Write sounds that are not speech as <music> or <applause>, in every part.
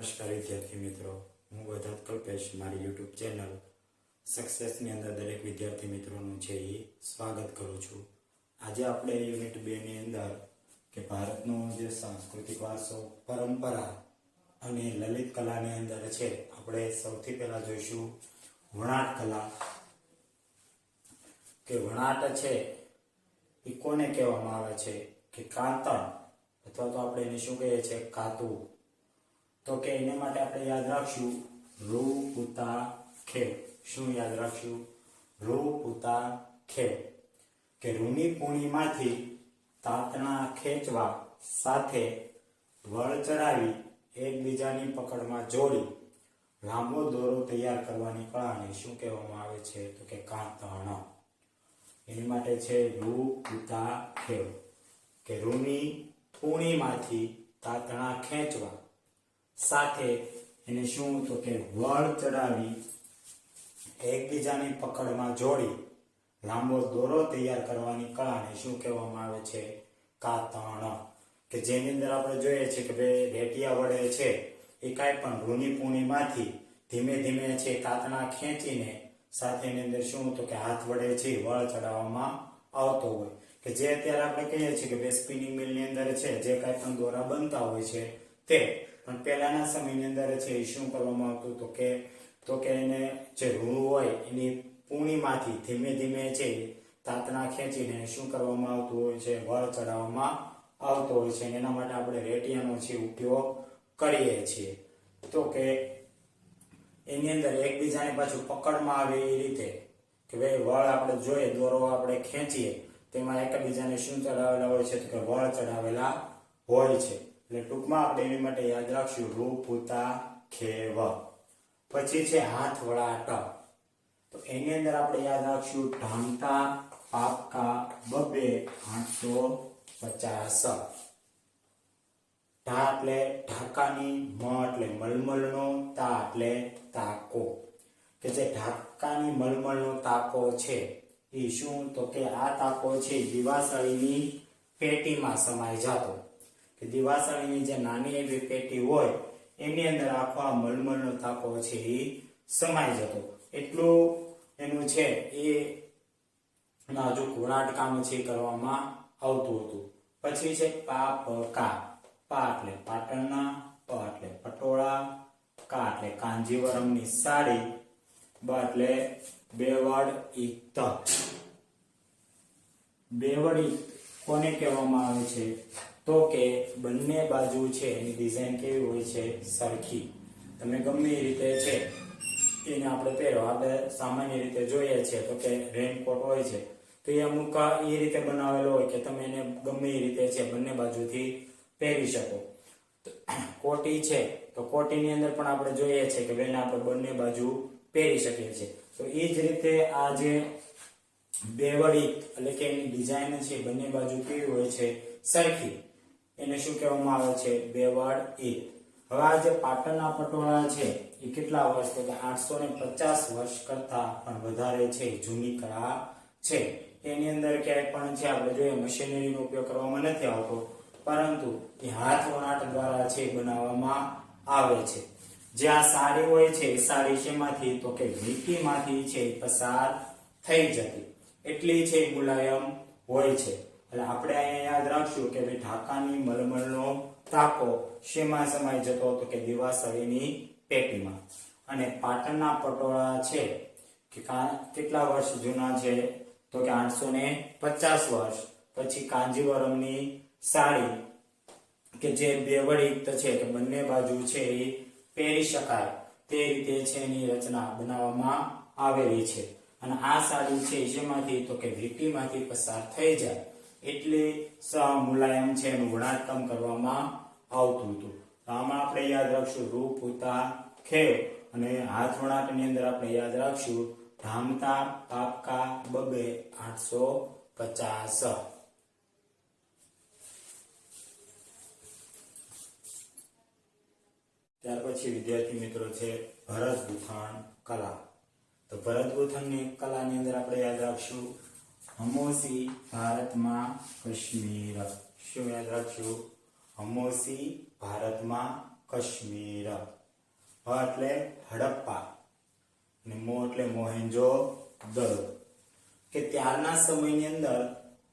નમસ્કાર વિદ્યાર્થી મિત્રો. હું વધાત કલ્પેશ, મારી યુટ્યુબ ચેનલ. સક્સેસની અંદર દરેક વિદ્યાર્થી મિત્રોનું છે એ સ્વાગત કરું છું. આજે આપણે યુનિટ બે ની અંદર કે ભારતનો જે સાંસ્કૃતિક વારસો, પરંપરા અને લલિત કલાની અંદર છે, આપણે સૌથી પહેલા જોઈશું વણાટ કલા. કે વણાટ છે એ કોને કહેવામાં આવે છે? કે કાંતણ. અથવા તો આપણે એને શું કહીએ છીએ? કાતું તો કે એને માટે આપણે યાદ રાખશું, રૂ પુતા ખે. શું યાદ રાખશું? રૂ પુતા ખે. કે રૂની પૂણીમાંથી તાતણા ખેંચવા સાથે વળ ચડાવી એકબીજાની પકડમાં જોડી લાંબો દોરો તૈયાર કરવાની કળાને શું કહેવામાં આવે છે? તો કે કાંતણ. એની માટે છે રૂ પુતા ખેવ કે રૂની પૂણીમાંથી તાતણા ખેંચવા સાથે એને શું તો કે વળ ચડાવી એકબીજાની પકડમાં જોડી લાંબો દોરો તૈયાર કરવાની કળાને શું કહેવામાં આવે છે? કાતણ. કે જેની અંદર આપણે જોઈએ છીએ કે ભાઈ ભેટિયા વડે છે. એ કાંઈ પણ રૂની પૂણીમાંથી ધીમે ધીમે છે કાતણા ખેંચીને સાથે એની અંદર શું તો કે હાથ વડે છે, વળ ચડાવવામાં આવતો હોય. કે જે અત્યારે આપણે કહીએ છીએ કે ભાઈ સ્પિનિંગ મિલની અંદર છે, જે કાંઈ પણ દોરા બનતા હોય છે તે પણ પહેલાના સમયની અંદર છે એ શું કરવામાં આવતું તો કે તો કે એને જે રૂ હોય, એની પૂણીમાંથી ધીમે ધીમે છે તાતણા ખેંચીને શું કરવામાં આવતું હોય છે, વળ ચડાવવામાં આવતો હોય છે, એના માટે આપણે રેટિયાનો છે ઉપયોગ કરીએ છીએ. તો કે એની અંદર એકબીજાને પાછું પકડમાં આવે એ રીતે કે ભાઈ વળ આપણે જોઈએ, દોરો આપણે ખેંચીએ, તેમાં એકબીજાને શું ચડાવેલા હોય છે, તો કે વળ ચડાવેલા હોય છે. એટલે ટૂંકમાં આપણે એની માટે યાદ રાખશું રૂ પૂતા, ખેવ. પછી છે હાથ વળાટ તો એની અંદર આપણે યાદ રાખશું, ઢાંકા, પાપકા, બબે, આઠસો પચાસ. ઢા એટલે ઢાકાની મ એટલે મલમલનો તા એટલે તાકો. કે જે ઢાકાની મલમલનો તાકો છે એ શું? તો કે આ તાકો છે દિવાસળીની પેટીમાં સમાઈ જતો. કે દિવાસળીની જે નાની એવી પેટી હોય, એની અંદર આખો આ મલમલનો તાકો છે એ સમાઈ જતો. એટલું એનું છે, એ હજુ કામ છે કરવામાં આવતું હતું. પછી છે પા પ કા પા એટલે પાટણના પ એટલે પટોળા કા એટલે કાંજીવરમની સાડી બ એટલે બેવડ ઇત બેવડ કોને કહેવામાં આવે છે? તો કે બંને બાજુ છે એની ડિઝાઇન કેવી હોય છે સરખી. તમે ગમે એ રીતે છે, એને આપણે પહેરો. આપણે સામાન્ય રીતે જોઈએ છે તો કે રેનકોટ હોય છે, તો એ અમુક એ રીતે બનાવેલો હોય કે તમે એને ગમે એ રીતે છે બંને બાજુથી પહેરી શકો. <clears throat> કોટી છે, તો કોટીની અંદર પણ આપણે જોઈએ છે કે બેન આપણે બંને બાજુ પહેરી શકીએ છીએ. તો એ જ રીતે આ જે બેવડી એટલે કે એની ડિઝાઇન છે બંને બાજુ કેવી હોય છે, સરખી. એને શું કહેવામાં આવે છે? બેવડ ઈદ હવે આ જે પાટણના પટોળા છે, એ કેટલા વર્ષ તો કે આઠસો ને પચાસ વર્ષ કરતા પણ વધારે છે, જૂની કળા છે. એની અંદર ક્યાંય પણ છે, આપણે જોઈએ મશીનરીનો ઉપયોગ કરવામાં નથી આવતો, પરંતુ એ હાથ વણાટ દ્વારા છે બનાવવામાં આવે છે. જે આ સાડી હોય છે, એ સાડી શેમાંથી? તો કે વીટીમાંથી છે પસાર થઈ જતી. એટલી છે મુલાયમ હોય છે. એટલે આપણે અહીંયા યાદ રાખશું કે ભાઈ ઢાકાની મલમલનો તાકો શેમાં સમાઈ જતો હતો કે દિવાસળીની પેટીમાં? અને પાટણના પટોળા છે કે કેટલા વર્ષ જૂના છે? તો કે આઠસો ને પચાસ વર્ષ. પછી કાંજીવરમની સાડી કે જે બેવડી છે કે બંને બાજુ છે એ પહેરી શકાય. તે રીતે છે એની રચના બનાવવામાં આવેલી છે. અને આ સાડી છે જેમાંથી તો કે વીટીમાંથી પસાર થઈ જાય. એટલે સ મુલાયમ છે એનું વણાટકામ કરવામાં આવતું હતું. તો આમાં આપણે યાદ રાખશું રૂ પૂતા ખેવ અને હાથ વણાટની અંદર આપણે યાદ રાખશું ધામતા, પાપકા, બબે, આઠસો પચાસ. ત્યાર પછી વિદ્યાર્થી મિત્રો છે ભરત ગૂંથણ કલા. તો ભરત ગૂંથણની કલાની અંદર આપણે યાદ રાખશું હમોસી ભારતમાં કાશ્મીર. શું યાદ રાખશું હમોસી ભારતમાં કાશ્મીર. હ એટલે હડપ્પા અને મો એટલે મોહેન્જો દરો કે ત્યારના સમયની અંદર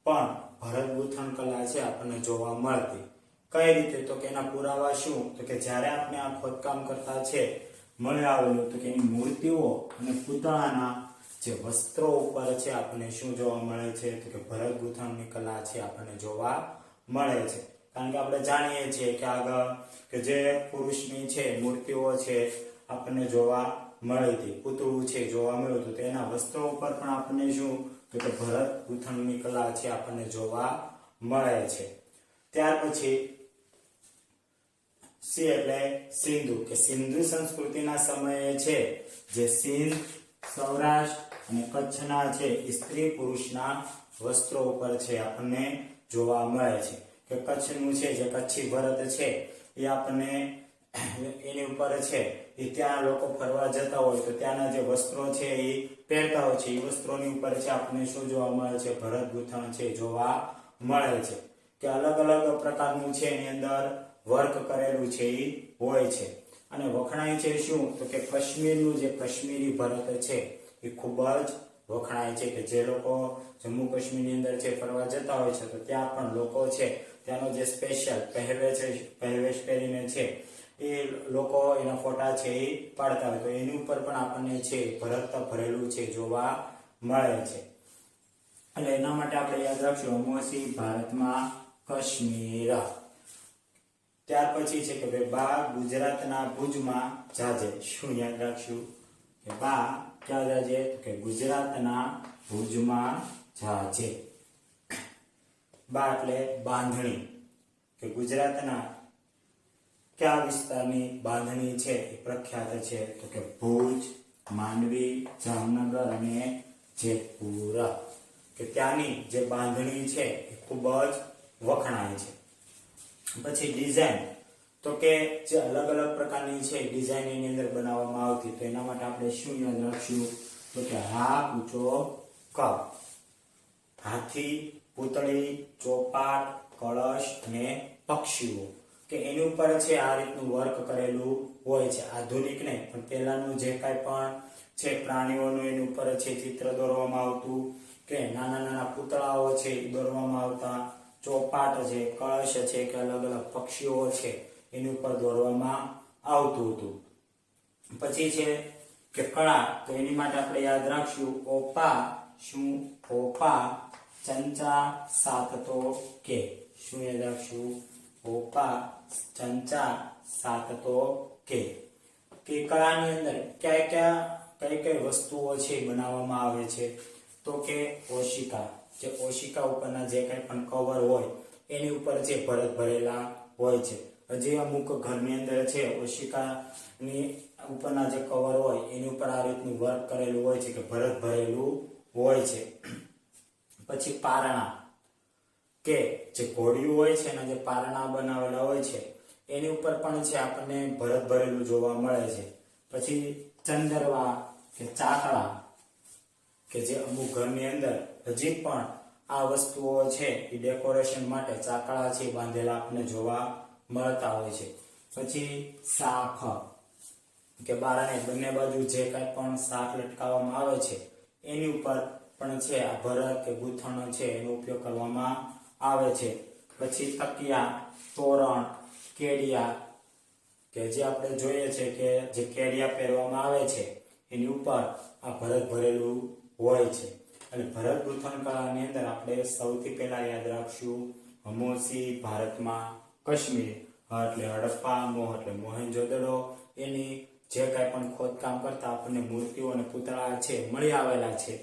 પણ ભરત ગૂંથણ કલા છે આપણને જોવા મળતી. કઈ રીતે? તો કે એના પુરાવા શું? તો કે જ્યારે આપણે આ ખોદકામ કરતા છે, મળી આવેલું, તો કે એની મૂર્તિઓ અને પૂતળાના જે વસ્ત્રો ઉપર છે આપણને શું જોવા મળે છે? તો કે ભરત ગૂંથણની કલા છે આપણને જોવા મળે છે. કારણ કે આપણે જાણીએ છીએ કે આગળ કે જે પુરુષની છે, મૂર્તિઓ છે, આપણને જોવા મળી હતી. પૂતળું છે, જોવા મળ્યું હતું. તેના વસ્ત્રો ઉપર પણ આપણને શું? તો કે ભરત ગૂંથણની કલા છે આપણને જોવા મળે છે. ત્યાર પછી સી એટલે સિંધુ, કે સિંધુ સંસ્કૃતિના સમયે છે, જે સિંધ સૌરાષ્ટ્ર અને કચ્છના છે સ્ત્રી પુરુષના વસ્ત્રો ઉપર છે આપણને જોવા મળે છે કે કચ્છનું છે, જે કચ્છી ભરત છે, એ આપણને એની ઉપર છે, એ ત્યાં લોકો ફરવા જતા હોય તો ત્યાંના જે વસ્ત્રો છે એ પહેરતા હોય છે. એ વસ્ત્રોની ઉપર છે આપણને શું જોવા મળે છે? ભરત ગૂંથણ છે, જોવા મળે છે. કે અલગ અલગ પ્રકારનું છે એની અંદર વર્ક કરેલું છે એ હોય છે. અને વખણાય છે શું? તો કે કાશ્મીરનું જે કાશ્મીરી ભરત છે, એ ખૂબ જ વખણાય છે કે જે લોકો જમ્મુ કાશ્મીરની અંદર છે, ફરવા જતા હોય છે, તો ત્યાં પણ લોકો છે, ત્યાંનો જે સ્પેશિયલ પહેરવેશ પહેરવેશ પહેરીને છે, એ લોકો એના ફોટા છે એ પાડતા હોય. તો એની ઉપર પણ આપણને છે, ભરત ભરેલું છે, જોવા મળે છે. એટલે એના માટે આપણે યાદ રાખશું અમોસી ભારતમાં કાશ્મીર. ત્યાર પછી છે કે ભાઈ બા ગુજરાતના ભુજમાં જાજે શું યાદ રાખશું? કે બા ક્યાં જાજે? કે ગુજરાતના ભુજમાં જાજે. બા એટલે બાંધણી. કે ગુજરાતના કયા વિસ્તારની બાંધણી છે એ પ્રખ્યાત છે? તો કે ભુજ, માંડવી, જામનગર અને જેતપુર. કે ત્યાંની જે બાંધણી છે એ ખૂબ જ વખણાય છે. પછી ડિઝાઇન તો કે જે અલગ અલગ પ્રકારની છે ડિઝાઇન એની અંદર બનાવવામાં આવતી, તો એના માટે આપણે શું યાદ રાખશું? તો કે હા ઊંચો કપ. હાથી, પૂતળી, ચોપાટ, કળશ અને પક્ષીઓ. કે એની ઉપર છે આ રીતનું વર્ક કરેલું હોય છે. આધુનિક નહીં, પણ પહેલાનું જે કાંઈ પણ છે, પ્રાણીઓનું એની ઉપર છે, ચિત્ર દોરવામાં આવતું, કે નાના નાના પૂતળાઓ છે, એ દોરવામાં આવતા. ચોપાટ છે, કળશ છે કે અલગ અલગ પક્ષીઓ છે, એની ઉપર દોરવામાં આવતું હતું. પછી છે કે કળા, તો એની માટે આપણે યાદ રાખશું, ઓપા, શું? ઓપા, ચંચા સાત તો કે. શું યાદ રાખશું? ઓપા, ચંચા સાત તો કે કે કળાની અંદર ક્યાં ક્યાં, કઈ કઈ વસ્તુઓ છે બનાવવામાં આવે છે? તો કે ઓશિકા. જે ઓશિકા ઉપરના જે કંઈ પણ કવર હોય, એની ઉપર જે ભરત ભરેલા હોય છે. હજી અમુક ઘરની અંદર છે, ઓશિકાની ઉપરના જે કવર હોય, એની ઉપર આ રીતનું વર્ક કરેલું હોય છે કે ભરત ભરેલું હોય છે. પછી પારણા કે જે ઘોડિયું હોય છે, એના જે પારણા બનાવેલા હોય છે, એની ઉપર પણ છે આપણને ભરત ભરેલું જોવા મળે છે. પછી ચંદરવા કે ચાકડા કે જે અમુક ઘરની અંદર હજી પણ આ વસ્તુઓ છે એ ડેકોરેશન માટે ચાકડા છે, બાંધેલા આપણને જોવા મળતા હોય છે. પછી શાખ. કે બારાને બંને બાજુ જે કાંઈ પણ શાક લટકાવવામાં આવે છે, એની ઉપર પણ છે આ ભરત કે ગૂંથણ છે એનો ઉપયોગ કરવામાં આવે છે. પછી તકિયા, તોરણ, કેડિયા કે જે આપણે જોઈએ છે કે જે કેડિયા પહેરવામાં આવે છે, એની ઉપર આ ભરત ભરેલું હોય છે. અને ભરત ગૂંથણ કળાની અંદર આપણે સૌથી પહેલા યાદ રાખશું હમોસી ભારતમાં કાશ્મીર. એટલે હડપ્પા, મોહ, એટલે મોહેન્જોદડો એની જે કાંઈ પણ ખોદકામ કરતા આપણને મૂર્તિઓ અને પૂતળા છે, મળી આવેલા છે.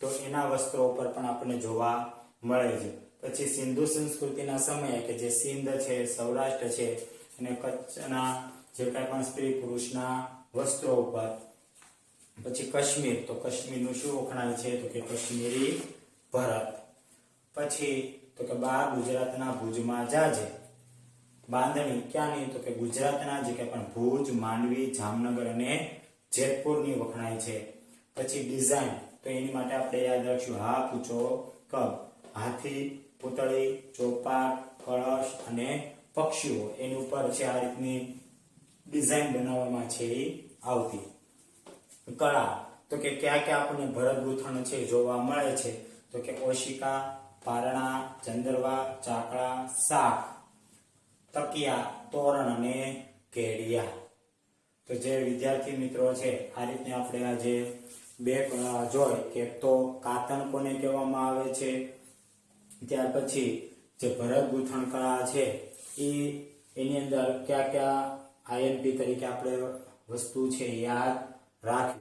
તો એના વસ્ત્રો ઉપર પણ આપણને જોવા મળે છે. પછી સિંધુ સંસ્કૃતિના સમયે કે જે સિંધ છે, સૌરાષ્ટ્ર છે, અને કચ્છના જે કાંઈ પણ સ્ત્રી પુરુષના વસ્ત્રો ઉપર પછી કાશ્મીર, તો કાશ્મીરનું શું વખણાય છે? તો કે કાશ્મીરી ભરત. પછી તો કે બા ગુજરાતના ભુજમાં જાજે. બાંધણી ક્યાંની તો કે ગુજરાતના જે કે પણ ભુજ, માંડવી, જામનગર અને જેતપુરની વખણાય છે. પછી ડિઝાઇન, તો એની માટે આપણે યાદ રાખશું. હા, પૂછો, કબ? હાથી, પૂતળી, ચોપાટ, કળશ અને પક્ષીઓ. એની ઉપર છે આ રીતની ડિઝાઇન બનાવવામાં છે એ આવતી. કળા. તો કે ક્યાં ક્યાં આપણને ભરત ગૂંથણ છે, જોવા મળે છે. તો કે ઓશિકા, પારણા, ચંદરવા ચાકડા શાક, તકિયા, તોરણ અને કેડિયા તો જે વિદ્યાર્થી મિત્રો છે, આ રીતે આપણે આજે બે કળા જોઈ કે તો કાતણ કોને કહેવામાં આવે છે? ત્યાર પછી જે ભરત ગૂંથણ કળા છે, એ એની અંદર કયા કયા આઈએમપી તરીકે આપણે વસ્તુ છે યાદ રાખવી.